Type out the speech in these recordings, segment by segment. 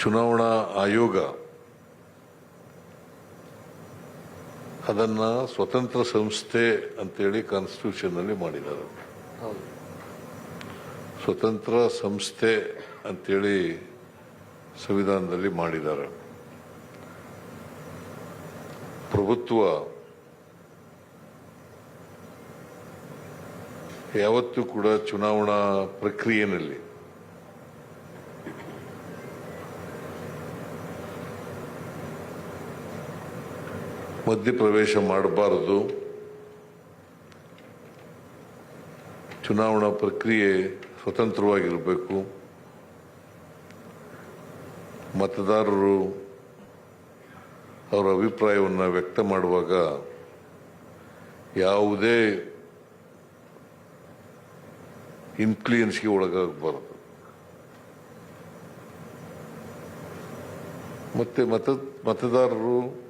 ಚುನಾವಣಾ ಆಯೋಗ ಅದನ್ನ ಸ್ವತಂತ್ರ ಸಂಸ್ಥೆ ಅಂತೇಳಿ ಕಾನ್ಸ್ಟಿಟ್ಯೂಷನ್ನಲ್ಲಿ ಮಾಡಿದ್ದಾರೆ. ಸ್ವತಂತ್ರ ಸಂಸ್ಥೆ ಅಂತೇಳಿ ಸಂವಿಧಾನದಲ್ಲಿ ಮಾಡಿದ್ದಾರೆ. ಪ್ರಭುತ್ವ ಯಾವತ್ತೂ ಕೂಡ ಚುನಾವಣಾ ಪ್ರಕ್ರಿಯೆಯಲ್ಲಿ ಮಧ್ಯಪ್ರವೇಶ ಮಾಡಬಾರದು. ಚುನಾವಣಾ ಪ್ರಕ್ರಿಯೆ ಸ್ವತಂತ್ರವಾಗಿರಬೇಕು. ಮತದಾರರು ಅವರ ಅಭಿಪ್ರಾಯವನ್ನು ವ್ಯಕ್ತ ಮಾಡುವಾಗ ಯಾವುದೇ ಇನ್ಫ್ಲೂಯೆನ್ಸ್ಗೆ ಒಳಗಾಗಬಾರದು. ಮತ್ತೆ ಮತ ಮತದಾರರು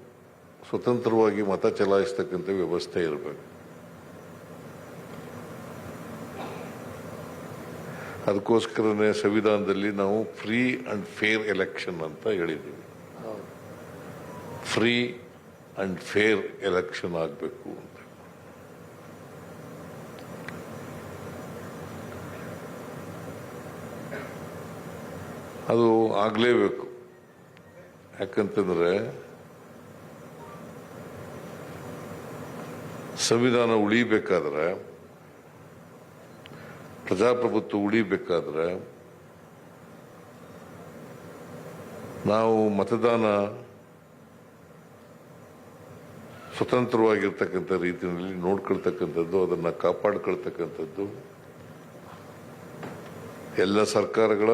ಸ್ವತಂತ್ರವಾಗಿ ಮತ ಚಲಾಯಿಸ್ತಕ್ಕಂಥ ವ್ಯವಸ್ಥೆ ಇರಬೇಕು. ಅದಕ್ಕೋಸ್ಕರನೇ ಸಂವಿಧಾನದಲ್ಲಿ ನಾವು ಫ್ರೀ ಅಂಡ್ ಫೇರ್ ಎಲೆಕ್ಷನ್ ಅಂತ ಹೇಳಿದ್ದೀವಿ. ಫ್ರೀ ಅಂಡ್ ಫೇರ್ ಎಲೆಕ್ಷನ್ ಆಗಬೇಕು ಅಂತ. ಅದು ಆಗಲೇಬೇಕು. ಯಾಕಂತಂದ್ರೆ ಸಂವಿಧಾನ ಉಳಿಬೇಕಾದ್ರೆ, ಪ್ರಜಾಪ್ರಭುತ್ವ ಉಳಿಬೇಕಾದ್ರೆ, ನಾವು ಮತದಾನ ಸ್ವತಂತ್ರವಾಗಿರ್ತಕ್ಕಂಥ ರೀತಿಯಲ್ಲಿ ನೋಡ್ಕೊಳ್ತಕ್ಕಂಥದ್ದು, ಅದನ್ನ ಕಾಪಾಡ್ಕೊಳ್ತಕ್ಕಂಥದ್ದು, ಎಲ್ಲ ಸರ್ಕಾರಗಳ,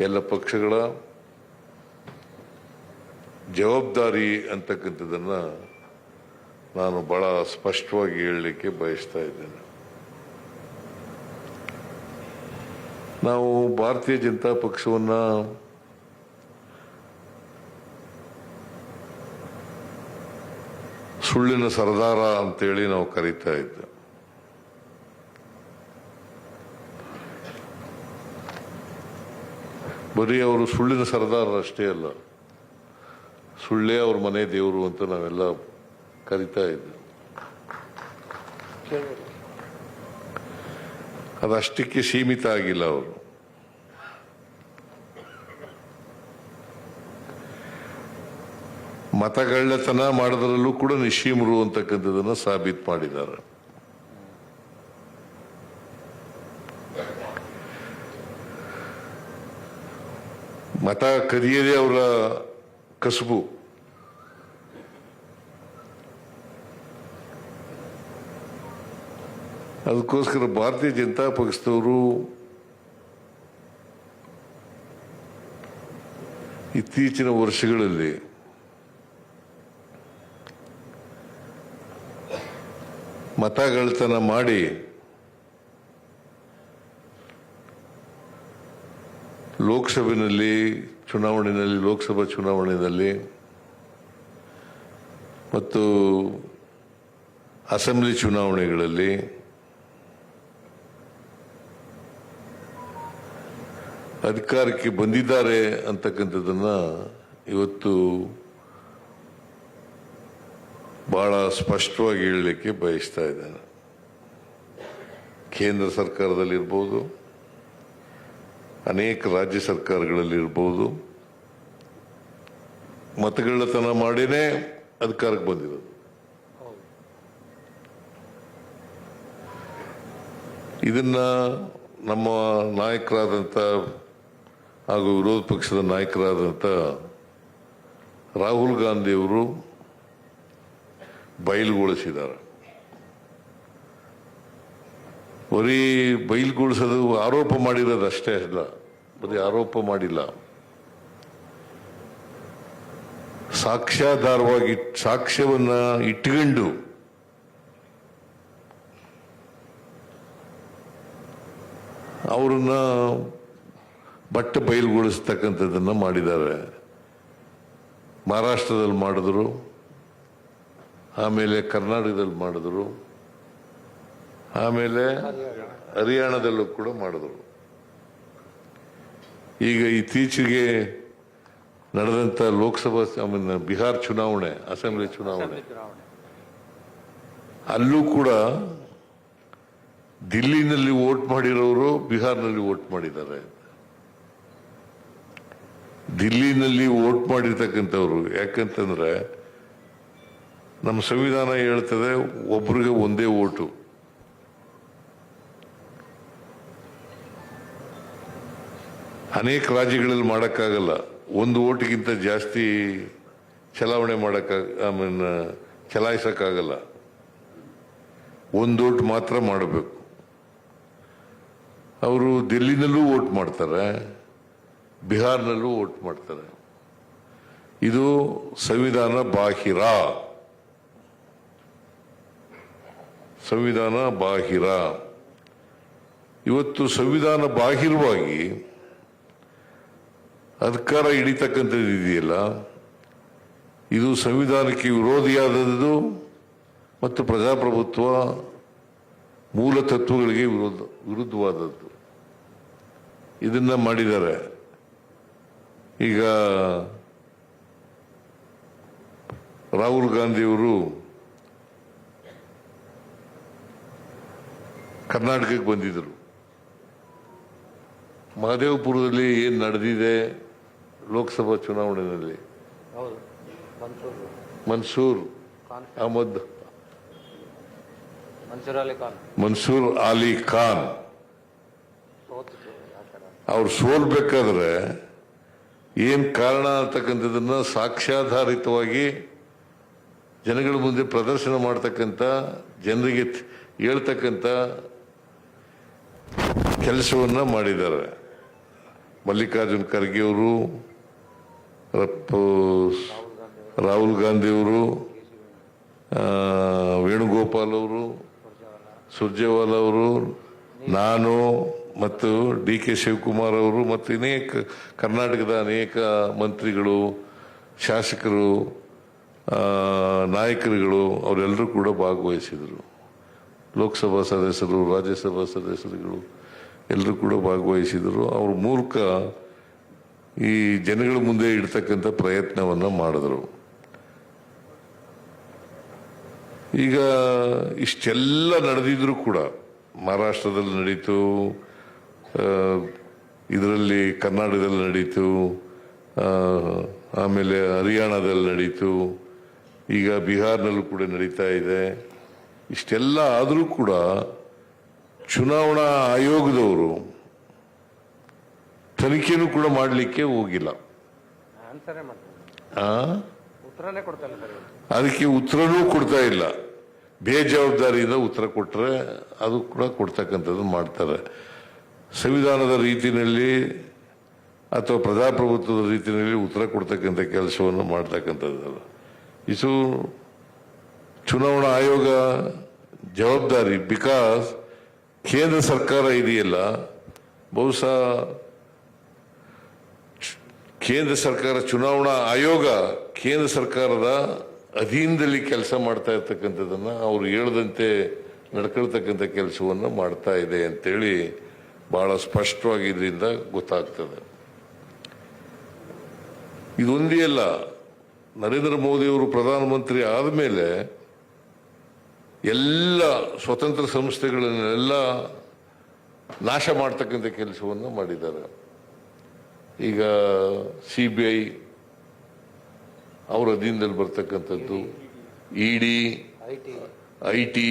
ಎಲ್ಲ ಪಕ್ಷಗಳ ಜವಾಬ್ದಾರಿ ಅಂತಕ್ಕಂಥದ್ದನ್ನ ನಾನು ಬಹಳ ಸ್ಪಷ್ಟವಾಗಿ ಹೇಳಲಿಕ್ಕೆ ಬಯಸ್ತಾ ಇದ್ದೇನೆ. ನಾವು ಭಾರತೀಯ ಜನತಾ ಪಕ್ಷವನ್ನ ಸುಳ್ಳಿನ ಸರದಾರ ಅಂತೇಳಿ ನಾವು ಕರೀತಾ ಇದ್ದೆ ಬರೀ ಅವರು ಸುಳ್ಳಿನ ಸರದಾರ ಅಷ್ಟೇ ಅಲ್ಲ, ಸುಳ್ಳೇ ಅವ್ರ ಮನೆ ದೇವರು ಅಂತ ನಾವೆಲ್ಲ ಕರಿತಾ ಇದ್ದರು ಅದಷ್ಟಕ್ಕೆ ಸೀಮಿತ ಆಗಿಲ್ಲ ಅವರು. ಮತಗಳ್ಳತನ ಮಾಡೋದ್ರಲ್ಲೂ ಕೂಡ ನಿಶೀಮರು ಅಂತಕ್ಕಂಥದ್ದನ್ನ ಸಾಬೀತು ಮಾಡಿದ್ದಾರೆ. ಮತ ಕದಿಯದೇ ಅವರ ಕಸುಬು. ಅದಕ್ಕೋಸ್ಕರ ಭಾರತೀಯ ಜನತಾ ಪಕ್ಷದವರು ಇತ್ತೀಚಿನ ವರ್ಷಗಳಲ್ಲಿ ಮತಗಳತನ ಮಾಡಿ ಲೋಕಸಭೆಯಲ್ಲಿ ಚುನಾವಣೆಯಲ್ಲಿ, ಲೋಕಸಭಾ ಚುನಾವಣೆಯಲ್ಲಿ ಮತ್ತು ಅಸೆಂಬ್ಲಿ ಚುನಾವಣೆಗಳಲ್ಲಿ ಅಧಿಕಾರಕ್ಕೆ ಬಂದಿದ್ದಾರೆ ಅಂತಕ್ಕಂಥದ್ದನ್ನ ಇವತ್ತು ಬಹಳ ಸ್ಪಷ್ಟವಾಗಿ ಹೇಳಲಿಕ್ಕೆ ಬಯಸ್ತಾ ಇದ್ದೇನೆ. ಕೇಂದ್ರ ಸರ್ಕಾರದಲ್ಲಿರ್ಬೋದು, ಅನೇಕ ರಾಜ್ಯ ಸರ್ಕಾರಗಳಲ್ಲಿರ್ಬೋದು ಮತಗಳತನ ಮಾಡಿನೇ ಅಧಿಕಾರಕ್ಕೆ ಬಂದಿರೋದು. ಇದನ್ನ ನಮ್ಮ ನಾಯಕರಾದಂಥ ಹಾಗೂ ವಿರೋಧ ಪಕ್ಷದ ನಾಯಕರಾದಂಥ ರಾಹುಲ್ ಗಾಂಧಿಯವರು ಬಯಲುಗೊಳಿಸಿದ್ದಾರೆ. ಬರೀ ಬಯಲುಗೊಳಿಸೋದು ಆರೋಪ ಮಾಡಿರೋದು ಅಷ್ಟೇ ಅಲ್ಲ, ಬರೀ ಆರೋಪ ಮಾಡಿಲ್ಲ. ಸಾಕ್ಷ್ಯಾಧಾರವಾಗಿ ಸಾಕ್ಷ್ಯವನ್ನ ಇಟ್ಕೊಂಡು ಅವರನ್ನ ಬಟ್ಟೆ ಬಯಲುಗೊಳಿಸ್ತಕ್ಕಂಥದ್ದನ್ನು ಮಾಡಿದ್ದಾರೆ. ಮಹಾರಾಷ್ಟ್ರದಲ್ಲಿ ಮಾಡಿದ್ರು ಆಮೇಲೆ ಕರ್ನಾಟಕದಲ್ಲಿ ಮಾಡಿದ್ರು ಆಮೇಲೆ ಹರಿಯಾಣದಲ್ಲೂ ಕೂಡ ಮಾಡಿದ್ರು. ಈಗ ಇತ್ತೀಚೆಗೆ ನಡೆದಂಥ ಲೋಕಸಭಾ ಬಿಹಾರ್ ಚುನಾವಣೆ ಅಸೆಂಬ್ಲಿ ಚುನಾವಣೆ ಚುನಾವಣೆ. ಅಲ್ಲೂ ಕೂಡ ದಿಲ್ಲಿನಲ್ಲಿ ವೋಟ್ ಮಾಡಿರೋರು ಬಿಹಾರ್ನಲ್ಲಿ ವೋಟ್ ಮಾಡಿದ್ದಾರೆ. ದಿಲ್ಲಿನಲ್ಲಿ ವೋಟ್ ಮಾಡಿರ್ತಕ್ಕಂಥವ್ರು. ಯಾಕಂತಂದ್ರೆ ನಮ್ಮ ಸಂವಿಧಾನ ಹೇಳ್ತದೆ ಒಬ್ರಿಗೆ ಒಂದೇ ಓಟು. ಅನೇಕ ರಾಜ್ಯಗಳಲ್ಲಿ ಮಾಡೋಕ್ಕಾಗಲ್ಲ. ಒಂದು ಓಟಿಗಿಂತ ಜಾಸ್ತಿ ಚಲಾವಣೆ ಮಾಡೋಕ್ಕಾಗ ಐ ಮೀನ್, ಚಲಾಯಿಸೋಕ್ಕಾಗಲ್ಲ. ಒಂದು ಓಟ್ ಮಾತ್ರ ಮಾಡಬೇಕು. ಅವರು ದಿಲ್ಲಿನಲ್ಲೂ ವೋಟ್ ಮಾಡ್ತಾರೆ. ಬಿಹಾರ್ನಲ್ಲೂ ವೋಟ್ ಮಾಡ್ತಾರೆ. ಇದು ಸಂವಿಧಾನ ಬಾಹಿರ. ಸಂವಿಧಾನ ಬಾಹಿರ. ಇವತ್ತು ಸಂವಿಧಾನ ಬಾಹಿರವಾಗಿ ಅಧಿಕಾರ ಹಿಡಿತಕ್ಕಂಥದ್ದು ಇದೆಯಲ್ಲ ಇದು ಸಂವಿಧಾನಕ್ಕೆ ವಿರೋಧಿಯಾದದ್ದು ಮತ್ತು ಪ್ರಜಾಪ್ರಭುತ್ವ ಮೂಲ ತತ್ವಗಳಿಗೆ ವಿರೋಧ, ವಿರುದ್ಧವಾದದ್ದು. ಇದನ್ನು ಮಾಡಿದ್ದಾರೆ. ಈಗ ರಾಹುಲ್ ಗಾಂಧಿಯವರು ಕರ್ನಾಟಕಕ್ಕೆ ಬಂದಿದ್ದರು. ಮಹದೇವಪುರದಲ್ಲಿ ಏನು ನಡೆದಿದೆ ಲೋಕಸಭಾ ಚುನಾವಣೆಯಲ್ಲಿ? ಹೌದು ಮನ್ಸೂರ್. ಅಹಮದ್. ಮನ್ಸೂರ್ ಅಲಿ ಖಾನ್. ಅವ್ರು ಸೋಲ್ಬೇಕಾದ್ರೆ ಏನ್ ಕಾರಣ ಅಂತಕ್ಕಂಥದ್ದನ್ನು ಸಾಕ್ಷ್ಯಾಧಾರಿತವಾಗಿ ಜನಗಳ ಮುಂದೆ ಪ್ರದರ್ಶನ ಮಾಡ್ತಕ್ಕಂಥ, ಜನರಿಗೆ ಹೇಳ್ತಕ್ಕಂಥ ಕೆಲಸವನ್ನು ಮಾಡಿದ್ದಾರೆ. ಮಲ್ಲಿಕಾರ್ಜುನ್ ಖರ್ಗೆಯವರು ರಾಹುಲ್ ಗಾಂಧಿಯವರು ವೇಣುಗೋಪಾಲ್ ಅವರು, ಸುರ್ಜೇವಾಲ್ ಅವರು, ನಾನು ಮತ್ತು ಡಿ ಕೆ ಶಿವಕುಮಾರ್ ಅವರು ಮತ್ತು ಅನೇಕ ಕರ್ನಾಟಕದ ಅನೇಕ ಮಂತ್ರಿಗಳು, ಶಾಸಕರು ನಾಯಕರುಗಳು, ಅವರೆಲ್ಲರೂ ಕೂಡ ಭಾಗವಹಿಸಿದರು. ಲೋಕಸಭಾ ಸದಸ್ಯರು, ರಾಜ್ಯಸಭಾ ಸದಸ್ಯರುಗಳು ಎಲ್ಲರೂ ಕೂಡ ಭಾಗವಹಿಸಿದರು. ಅವ್ರ ಮೂಲಕ ಈ ಜನಗಳ ಮುಂದೆ ಇಡ್ತಕ್ಕಂಥ ಪ್ರಯತ್ನವನ್ನು ಮಾಡಿದ್ರು. ಈಗ ಇಷ್ಟೆಲ್ಲ ನಡೆದಿದ್ರು ಕೂಡ ಮಹಾರಾಷ್ಟ್ರದಲ್ಲಿ ನಡೀತು ಇದರಲ್ಲಿ ಕರ್ನಾಟಕದಲ್ಲಿ ನಡೀತು ಆಮೇಲೆ ಹರಿಯಾಣದಲ್ಲಿ ನಡೀತು ಈಗ ಬಿಹಾರ್ನಲ್ಲೂ ಕೂಡ ನಡೀತಾ ಇದೆ. ಇಷ್ಟೆಲ್ಲ ಆದರೂ ಕೂಡ ಚುನಾವಣಾ ಆಯೋಗದವರು ತನಿಖೆನೂ ಕೂಡ ಮಾಡಲಿಕ್ಕೆ ಹೋಗಿಲ್ಲ. ಅದಕ್ಕೆ ಉತ್ತರನೂ ಕೊಡ್ತಾ ಇಲ್ಲ. ಬೇಜವಾಬ್ದಾರಿಯಿಂದ ಉತ್ತರ ಕೊಟ್ಟರೆ ಅದು ಕೂಡ ಕೊಡ್ತಕ್ಕಂಥದ್ದು ಮಾಡ್ತಾರೆ. ಸಂವಿಧಾನದ ರೀತಿಯಲ್ಲಿ ಅಥವಾ ಪ್ರಜಾಪ್ರಭುತ್ವದ ರೀತಿಯಲ್ಲಿ ಉತ್ತರ ಕೊಡ್ತಕ್ಕಂಥ ಕೆಲಸವನ್ನು ಮಾಡ್ತಕ್ಕಂಥದ್ದಲ್ಲ. ಇದು ಚುನಾವಣಾ ಆಯೋಗ ಜವಾಬ್ದಾರಿ ಬಿಕಾಸ್ ಕೇಂದ್ರ ಸರ್ಕಾರ ಇದೆಯಲ್ಲ, ಬಹುಶಃ ಕೇಂದ್ರ ಸರ್ಕಾರ, ಚುನಾವಣಾ ಆಯೋಗ ಕೇಂದ್ರ ಸರ್ಕಾರದ ಅಧೀನದಲ್ಲಿ ಕೆಲಸ ಮಾಡ್ತಾ ಇರ್ತಕ್ಕಂಥದ್ದನ್ನು ಅವರು ಹೇಳದಂತೆ ನಡ್ಕೊಳ್ತಕ್ಕಂಥ ಕೆಲಸವನ್ನು ಮಾಡ್ತಾ ಇದೆ ಅಂತೇಳಿ ಬಹಳ ಸ್ಪಷ್ಟವಾಗಿ ಇದರಿಂದ ಗೊತ್ತಾಗ್ತದೆ ಇದೊಂದೇ ಅಲ್ಲ ನರೇಂದ್ರ ಮೋದಿ ಅವರು ಪ್ರಧಾನಮಂತ್ರಿ ಆದಮೇಲೆ ಎಲ್ಲ ಸ್ವತಂತ್ರ ಸಂಸ್ಥೆಗಳನ್ನೆಲ್ಲ ನಾಶ ಮಾಡ್ತಕ್ಕಂಥ ಕೆಲಸವನ್ನು ಮಾಡಿದ್ದಾರೆ. ಈಗ ಸಿ ಬಿ ಐ ಅವರ ಅಧೀನದಲ್ಲಿ ಬರ್ತಕ್ಕಂಥದ್ದು ಇಡಿ ಡಿ ಐ ಟಿ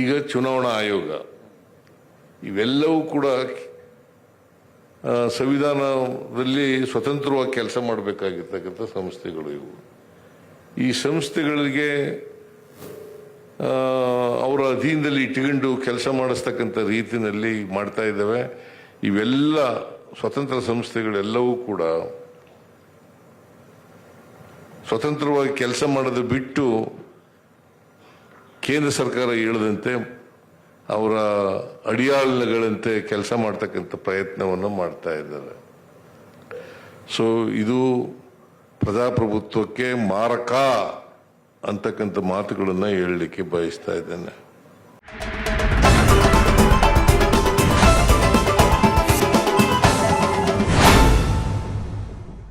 ಈಗ ಚುನಾವಣಾ ಆಯೋಗ. ಇವೆಲ್ಲವೂ ಕೂಡ ಸಂವಿಧಾನದಲ್ಲಿ ಸ್ವತಂತ್ರವಾಗಿ ಕೆಲಸ ಮಾಡಬೇಕಾಗಿರ್ತಕ್ಕಂಥ ಸಂಸ್ಥೆಗಳು ಇವು. ಈ ಸಂಸ್ಥೆಗಳಿಗೆ ಅವರ ಅಧೀನದಲ್ಲಿ ಇಟ್ಕೊಂಡು ಕೆಲಸ ಮಾಡಿಸ್ತಕ್ಕಂಥ ರೀತಿಯಲ್ಲಿ ಮಾಡ್ತಾ ಇದ್ದಾವೆ. ಇವೆಲ್ಲ ಸ್ವತಂತ್ರ ಸಂಸ್ಥೆಗಳೆಲ್ಲವೂ ಕೂಡ ಸ್ವತಂತ್ರವಾಗಿ ಕೆಲಸ ಮಾಡೋದು ಬಿಟ್ಟು ಕೇಂದ್ರ ಸರ್ಕಾರ ಹೇಳದಂತೆ ಅವರ ಅಡಿಯಾಳ್ಗಳಂತೆ ಕೆಲಸ ಮಾಡ್ತಕ್ಕಂಥ ಪ್ರಯತ್ನವನ್ನು ಮಾಡ್ತಾ ಇದ್ದಾರೆ. ಸೊ ಇದು ಪ್ರಜಾಪ್ರಭುತ್ವಕ್ಕೆ ಮಾರಕ ಅಂತಕ್ಕಂಥ ಮಾತುಗಳನ್ನು ಹೇಳಲಿಕ್ಕೆ ಬಯಸ್ತಾ ಇದ್ದೇನೆ.